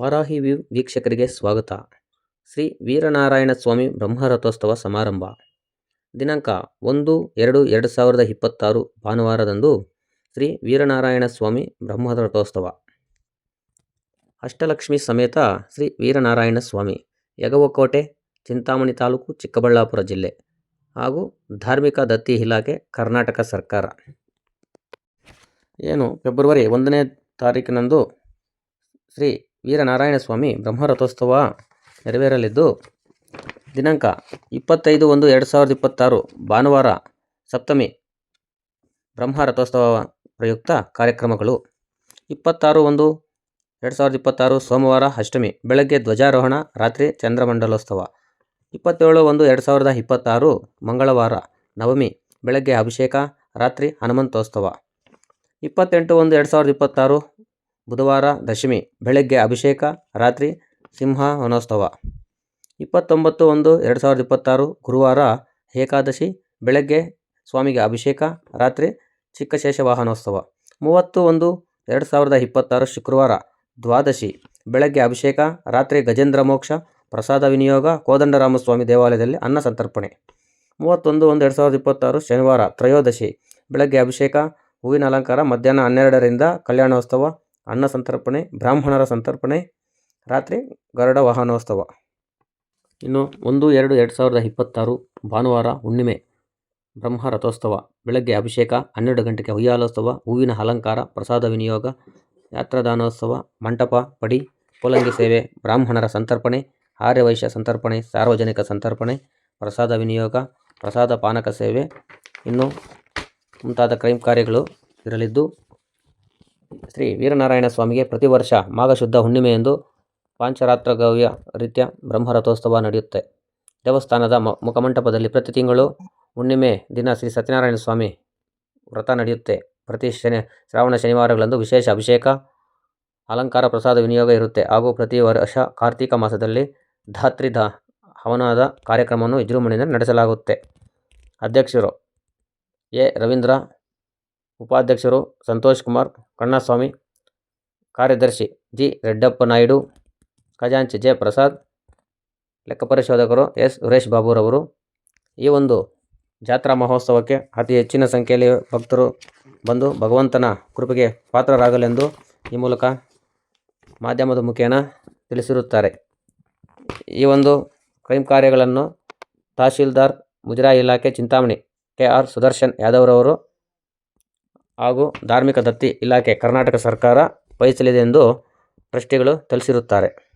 ವಾರಾಹಿ ವೀಕ್ಷಕರಿಗೆ ಸ್ವಾಗತ. ಶ್ರೀ ವೀರನಾರಾಯಣ ಸ್ವಾಮಿ ಬ್ರಹ್ಮರಥೋತ್ಸವ ಸಮಾರಂಭ. ದಿನಾಂಕ ಒಂದು, ಎರಡು ಎರಡು ಸಾವಿರದ ಇಪ್ಪತ್ತಾರು ಭಾನುವಾರದಂದು ಶ್ರೀ ವೀರನಾರಾಯಣ ಸ್ವಾಮಿ ಬ್ರಹ್ಮರಥೋತ್ಸವ. ಅಷ್ಟಲಕ್ಷ್ಮಿ ಸಮೇತ ಶ್ರೀ ವೀರನಾರಾಯಣ ಸ್ವಾಮಿ, ಯಗವಕೋಟೆ, ಚಿಂತಾಮಣಿ ತಾಲೂಕು, ಚಿಕ್ಕಬಳ್ಳಾಪುರ ಜಿಲ್ಲೆ ಹಾಗೂ ಧಾರ್ಮಿಕ ದತ್ತಿ ಇಲಾಖೆ, ಕರ್ನಾಟಕ ಸರ್ಕಾರ. ಏನು, ಫೆಬ್ರವರಿ ಒಂದನೇ ತಾರೀಕಿನಂದು ಶ್ರೀ ವೀರನಾರಾಯಣ ಸ್ವಾಮಿ ಬ್ರಹ್ಮರಥೋತ್ಸವ ನೆರವೇರಲಿದ್ದು, ದಿನಾಂಕ ಇಪ್ಪತ್ತೈದು ಒಂದು ಎರಡು ಸಾವಿರದ ಇಪ್ಪತ್ತಾರು, ಭಾನುವಾರ ಸಪ್ತಮಿ ಬ್ರಹ್ಮರಥೋತ್ಸವ ಪ್ರಯುಕ್ತ ಕಾರ್ಯಕ್ರಮಗಳು. ಇಪ್ಪತ್ತಾರು ಒಂದು ಎರಡು ಸಾವಿರದ ಇಪ್ಪತ್ತಾರು, ಸೋಮವಾರ ಅಷ್ಟಮಿ, ಬೆಳಗ್ಗೆ ಧ್ವಜಾರೋಹಣ, ರಾತ್ರಿ ಚಂದ್ರಮಂಡಲೋತ್ಸವ. ಇಪ್ಪತ್ತೇಳು ಒಂದು ಎರಡು ಸಾವಿರದ ಇಪ್ಪತ್ತಾರು, ಮಂಗಳವಾರ ನವಮಿ, ಬೆಳಗ್ಗೆ ಅಭಿಷೇಕ, ರಾತ್ರಿ ಹನುಮಂತೋತ್ಸವ. ಇಪ್ಪತ್ತೆಂಟು ಒಂದು ಎರಡು ಸಾವಿರದ ಇಪ್ಪತ್ತಾರು ಬುಧವಾರ ದಶಮಿ, ಬೆಳಗ್ಗೆ ಅಭಿಷೇಕ, ರಾತ್ರಿ ಸಿಂಹವನೋತ್ಸವ ಇಪ್ಪತ್ತೊಂಬತ್ತು ಒಂದು ಎರಡು ಸಾವಿರದ ಇಪ್ಪತ್ತಾರು, ಗುರುವಾರ ಏಕಾದಶಿ, ಬೆಳಗ್ಗೆ ಸ್ವಾಮಿಗೆ ಅಭಿಷೇಕ, ರಾತ್ರಿ ಚಿಕ್ಕಶೇಷ ವಾಹನೋತ್ಸವ ಮೂವತ್ತು ಒಂದು ಎರಡು ಸಾವಿರದ ಇಪ್ಪತ್ತಾರು ಶುಕ್ರವಾರ ದ್ವಾದಶಿ, ಬೆಳಗ್ಗೆ ಅಭಿಷೇಕ, ರಾತ್ರಿ ಗಜೇಂದ್ರ ಮೋಕ್ಷ, ಪ್ರಸಾದ ವಿನಿಯೋಗ, ಕೋದಂಡರಾಮಸ್ವಾಮಿ ದೇವಾಲಯದಲ್ಲಿ ಅನ್ನ ಸಂತರ್ಪಣೆ. ಮೂವತ್ತೊಂದು ಒಂದು ಎರಡು ಸಾವಿರದ ಇಪ್ಪತ್ತಾರು ಶನಿವಾರ ತ್ರಯೋದಶಿ, ಬೆಳಗ್ಗೆ ಅಭಿಷೇಕ, ಹೂವಿನ ಅಲಂಕಾರ ಮಧ್ಯಾಹ್ನ ಹನ್ನೆರಡರಿಂದ ಕಲ್ಯಾಣೋತ್ಸವ ಅನ್ನ ಸಂತರ್ಪಣೆ, ಬ್ರಾಹ್ಮಣರ ಸಂತರ್ಪಣೆ, ರಾತ್ರಿ ಗರುಡ ವಾಹನೋತ್ಸವ. ಇನ್ನು ಒಂದು, ಎರಡು ಎರಡು ಸಾವಿರದ ಇಪ್ಪತ್ತಾರು ಭಾನುವಾರ ಹುಣ್ಣಿಮೆ, ಬ್ರಹ್ಮ ರಥೋತ್ಸವ. ಬೆಳಗ್ಗೆ ಅಭಿಷೇಕ, ಹನ್ನೆರಡು ಗಂಟೆಗೆ ಹುಯ್ಯಾಲೋತ್ಸವ, ಹೂವಿನ ಅಲಂಕಾರ, ಪ್ರಸಾದ ವಿನಿಯೋಗ, ಯಾತ್ರಾದಾನೋತ್ಸವ, ಮಂಟಪ, ಪಡಿ, ಪೋಲಂಗಿ ಸೇವೆ, ಬ್ರಾಹ್ಮಣರ ಸಂತರ್ಪಣೆ, ಆರ್ಯವೈಶ್ಯ ಸಂತರ್ಪಣೆ, ಸಾರ್ವಜನಿಕ ಸಂತರ್ಪಣೆ, ಪ್ರಸಾದ ವಿನಿಯೋಗ, ಪ್ರಸಾದ ಪಾನಕ ಸೇವೆ. ಇನ್ನು ಮುಂತಾದ ಕ್ರೈಮ್ ಕಾರ್ಯಗಳು ಇರಲಿದ್ದು ಶ್ರೀ ವೀರನಾರಾಯಣ ಸ್ವಾಮಿಗೆ ಪ್ರತಿ ವರ್ಷ ಮಾಘ ಶುದ್ಧ ಪಾಂಚರಾತ್ರ ಗವ್ಯ ರೀತ್ಯ ಬ್ರಹ್ಮರಥೋತ್ಸವ ನಡೆಯುತ್ತೆ. ದೇವಸ್ಥಾನದ ಮುಖಮಂಟಪದಲ್ಲಿ ಪ್ರತಿ ತಿಂಗಳು ಹುಣ್ಣಿಮೆ ದಿನ ಶ್ರೀ ಸತ್ಯನಾರಾಯಣ ಸ್ವಾಮಿ ವ್ರತ ನಡೆಯುತ್ತೆ. ಪ್ರತಿ ಶನಿ, ಶ್ರಾವಣ ಶನಿವಾರಗಳಂದು ವಿಶೇಷ ಅಭಿಷೇಕ, ಅಲಂಕಾರ, ಪ್ರಸಾದ, ವಿನಿಯೋಗ ಇರುತ್ತೆ. ಹಾಗೂ ಪ್ರತಿ ವರ್ಷ ಕಾರ್ತೀಕ ಮಾಸದಲ್ಲಿ ಧಾತ್ರಿ ಧ, ಹವನದ ಕಾರ್ಯಕ್ರಮವನ್ನು ವಿಜೃಂಭಣೆಯಿಂದ ನಡೆಸಲಾಗುತ್ತೆ. ಅಧ್ಯಕ್ಷರು ಎ ರವೀಂದ್ರ, ಉಪಾಧ್ಯಕ್ಷರು ಸಂತೋಷ್ ಕುಮಾರ್ ಕಣ್ಣಸ್ವಾಮಿ, ಕಾರ್ಯದರ್ಶಿ ಜಿ. ರೆಡ್ಡಪ್ಪ ನಾಯ್ಡು, ಖಜಾಂಚಿ ಜೆ. ಪ್ರಸಾದ್, ಲೆಕ್ಕ ಪರಿಶೋಧಕರು ಎಸ್. ಸುರೇಶ್ ಬಾಬುರವರು. ಈ ಒಂದು ಜಾತ್ರಾ ಮಹೋತ್ಸವಕ್ಕೆ ಅತಿ ಹೆಚ್ಚಿನ ಸಂಖ್ಯೆಯಲ್ಲಿ ಭಕ್ತರು ಬಂದು ಭಗವಂತನ ಕೃಪೆಗೆ ಪಾತ್ರರಾಗಲೆಂದು ಈ ಮೂಲಕ ಮಾಧ್ಯಮದ ಮುಖೇನ ತಿಳಿಸಿರುತ್ತಾರೆ. ಈ ಒಂದು ಕ್ರೈಮ್ ಕಾರ್ಯಗಳನ್ನು ತಹಶೀಲ್ದಾರ್ ಮುಜರಾಯಿ ಇಲಾಖೆ ಚಿಂತಾಮಣಿ ಕೆ. ಆರ್. ಸುದರ್ಶನ್ ಯಾದವ್ರವರು ಹಾಗೂ ಧಾರ್ಮಿಕ ದತ್ತಿ ಇಲಾಖೆ ಕರ್ನಾಟಕ ಸರ್ಕಾರ ವಹಿಸಲಿದೆ ಎಂದು ಟ್ರಸ್ಟಿಗಳು ತಿಳಿಸಿರುತ್ತಾರೆ.